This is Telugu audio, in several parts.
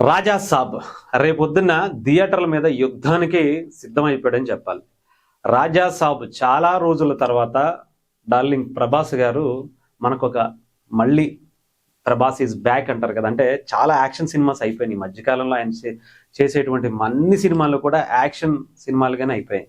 రాజా సాబ్ రేపొద్దున్న థియేటర్ల మీద యుద్ధానికి సిద్ధమైపోయాడని చెప్పాలి. రాజా సాబ్ చాలా రోజుల తర్వాత డార్లింగ్ ప్రభాస్ గారు మనకొక మళ్ళీ ప్రభాస్ ఈజ్ బ్యాక్ అంటారు కదా. అంటే చాలా యాక్షన్ సినిమాస్ అయిపోయినాయి. మధ్యకాలంలో ఆయన చే- చేసేటువంటి అన్ని సినిమాలు కూడా యాక్షన్ సినిమాలుగానే అయిపోయాయి.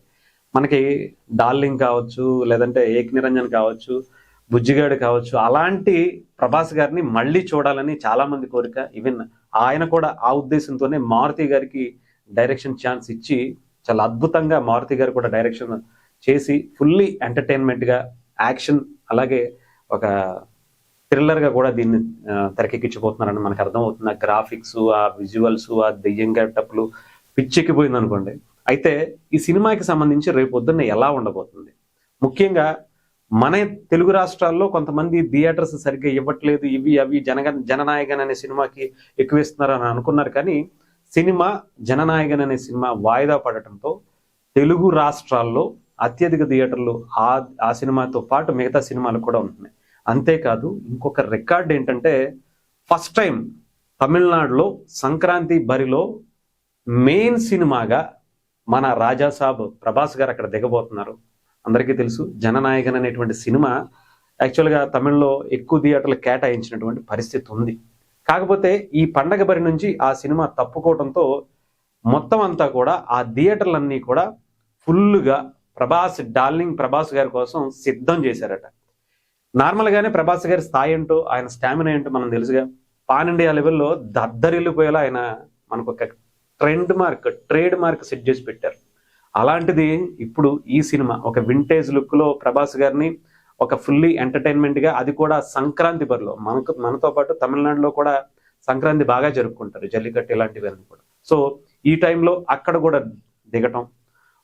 మనకి డార్లింగ్ కావచ్చు లేదంటే ఏక్ నిరంజన్ కావచ్చు బుజ్జిగాడు కావచ్చు అలాంటి ప్రభాస్ గారిని మళ్ళీ చూడాలని చాలామంది కోరిక. ఈవెన్ ఆయన కూడా ఆ ఉద్దేశంతోనే మారుతి గారికి డైరెక్షన్ ఛాన్స్ ఇచ్చి చాలా అద్భుతంగా మారుతి గారు కూడా డైరెక్షన్ చేసి ఫుల్లీ ఎంటర్టైన్మెంట్గా యాక్షన్ అలాగే ఒక థ్రిల్లర్గా కూడా దీన్ని తెరకెక్కించిపోతున్నారని మనకు అర్థమవుతుంది. ఆ గ్రాఫిక్స్ ఆ విజువల్స్ ఆ దెయ్యం గెటప్లు పిచ్చెక్కిపోయింది అనుకోండి అయితే ఈ సినిమాకి సంబంధించి రేపు పొద్దున్న ఎలా ఉండబోతుంది? ముఖ్యంగా మన తెలుగు రాష్ట్రాల్లో కొంతమంది థియేటర్స్ సరిగ్గా ఇవ్వట్లేదు ఇవి అవి జనగ జననాయకన్ అనే సినిమాకి ఎక్కువేస్తున్నారని అనుకున్నారు. కానీ సినిమా జననాయకన్ అనే సినిమా వాయిదా పడటంతో తెలుగు రాష్ట్రాల్లో అత్యధిక థియేటర్లు ఆ ఆ సినిమాతో పాటు మిగతా సినిమాలు కూడా ఉంటున్నాయి. అంతేకాదు ఇంకొక రికార్డ్ ఏంటంటే ఫస్ట్ టైం తమిళనాడులో సంక్రాంతి బరిలో మెయిన్ సినిమాగా మన రాజాసాబ్ ప్రభాస్ గారు అక్కడ దిగబోతున్నారు. అందరికీ తెలుసు. జననాయకన్ అనేటువంటి సినిమా యాక్చువల్గా తమిళ్ళో ఎక్కువ థియేటర్లు కేటాయించినటువంటి పరిస్థితి ఉంది. కాకపోతే ఈ పండగ బరి నుంచి ఆ సినిమా తప్పుకోవడంతో మొత్తం అంతా కూడా ఆ థియేటర్లన్నీ కూడా ఫుల్గా ప్రభాస్ డార్లింగ్ ప్రభాస్ గారి కోసం సిద్ధం చేశారట. నార్మల్గానే ప్రభాస్ గారి స్థాయి ఏంటో ఆయన స్టామినా ఏంటో మనం తెలుసుగా. పాన్ ఇండియా లెవెల్లో దద్దరిల్లిపోయేలా ఆయన మనకు ఒక trend mark trade mark set చేసి పెట్టారు. అలాంటిది ఇప్పుడు ఈ సినిమా ఒక వింటేజ్ లుక్లో ప్రభాస్ గారిని ఒక ఫుల్లీ ఎంటర్టైన్మెంట్గా అది కూడా సంక్రాంతి బరిలో మనకు మనతో పాటు తమిళనాడులో కూడా సంక్రాంతి బాగా జరుపుకుంటారు జల్లికట్టు ఇలాంటివన్నీ కూడా. సో ఈ టైంలో అక్కడ కూడా దిగటం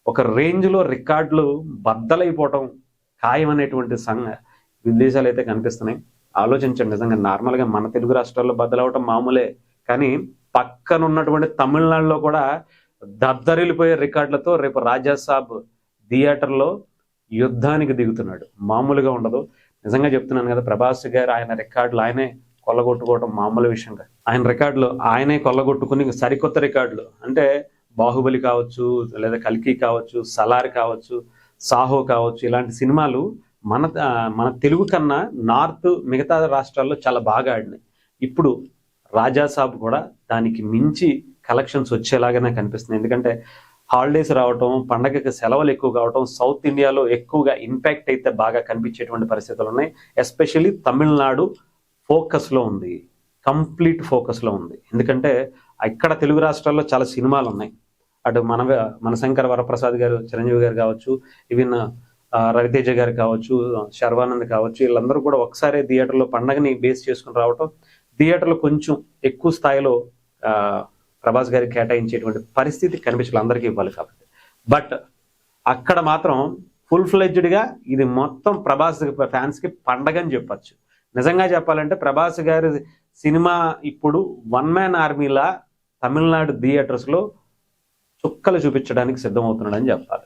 ఒక రేంజ్లో రికార్డులు బద్దలైపోవటం ఖాయం అనేటువంటి సంఘ విదేశాలు అయితే కనిపిస్తున్నాయి. ఆలోచించండి నిజంగా నార్మల్గా మన తెలుగు రాష్ట్రాల్లో బద్దలవటం మామూలే కానీ పక్కన ఉన్నటువంటి తమిళనాడులో కూడా దద్దరిల్లిపోయే రికార్డులతో రేపు రాజాసాబ్ థియేటర్లో యుద్ధానికి దిగుతున్నాడు. మామూలుగా ఉండదు. నిజంగా చెప్తున్నాను కదా ప్రభాస్ గారు ఆయన రికార్డులు ఆయనే కొల్లగొట్టుకోవడం మామూలు విషయంగా. ఆయన రికార్డులు ఆయనే కొల్లగొట్టుకుని సరికొత్త రికార్డులు. అంటే బాహుబలి కావచ్చు లేదా కల్కి కావచ్చు సలార్ కావచ్చు సాహో కావచ్చు ఇలాంటి సినిమాలు మన మన తెలుగు కన్నా నార్త్ మిగతా రాష్ట్రాల్లో చాలా బాగా ఆడినాయి. ఇప్పుడు రాజాసాబ్ కూడా దానికి మించి కలెక్షన్స్ వచ్చేలాగానే కనిపిస్తుంది. ఎందుకంటే హాలిడేస్ రావటం పండగకి సెలవులు ఎక్కువ కావటం సౌత్ ఇండియాలో ఎక్కువగా ఇంపాక్ట్ అయితే బాగా కనిపించేటువంటి పరిస్థితులు ఉన్నాయి. ఎస్పెషల్లీ తమిళనాడు ఫోకస్లో ఉంది. కంప్లీట్ ఫోకస్లో ఉంది. ఎందుకంటే ఇక్కడ తెలుగు రాష్ట్రాల్లో చాలా సినిమాలు ఉన్నాయి. అటు మన మనశంకర వరప్రసాద్ గారు చిరంజీవి గారు కావచ్చు ఈవెన్ రవితేజ గారు కావచ్చు శర్వానంద్ కావచ్చు వీళ్ళందరూ కూడా ఒకసారి థియేటర్లో పండగని బేస్ చేసుకుని రావటం థియేటర్లో కొంచెం ఎక్కువ స్థాయిలో ప్రభాస్ గారికి కేటాయించేటువంటి పరిస్థితి కనిపించాలి అందరికీ ఇవ్వాలి కాబట్టి. బట్ అక్కడ మాత్రం ఫుల్ ఫ్లెడ్జ్డ్గా ఇది మొత్తం ప్రభాస్ ఫ్యాన్స్కి పండగ అని చెప్పొచ్చు. నిజంగా చెప్పాలంటే ప్రభాస్ గారి సినిమా ఇప్పుడు వన్ మ్యాన్ ఆర్మీలా తమిళనాడు థియేటర్స్లో చుక్కలు చూపించడానికి సిద్ధమవుతున్నాడని చెప్పాలి.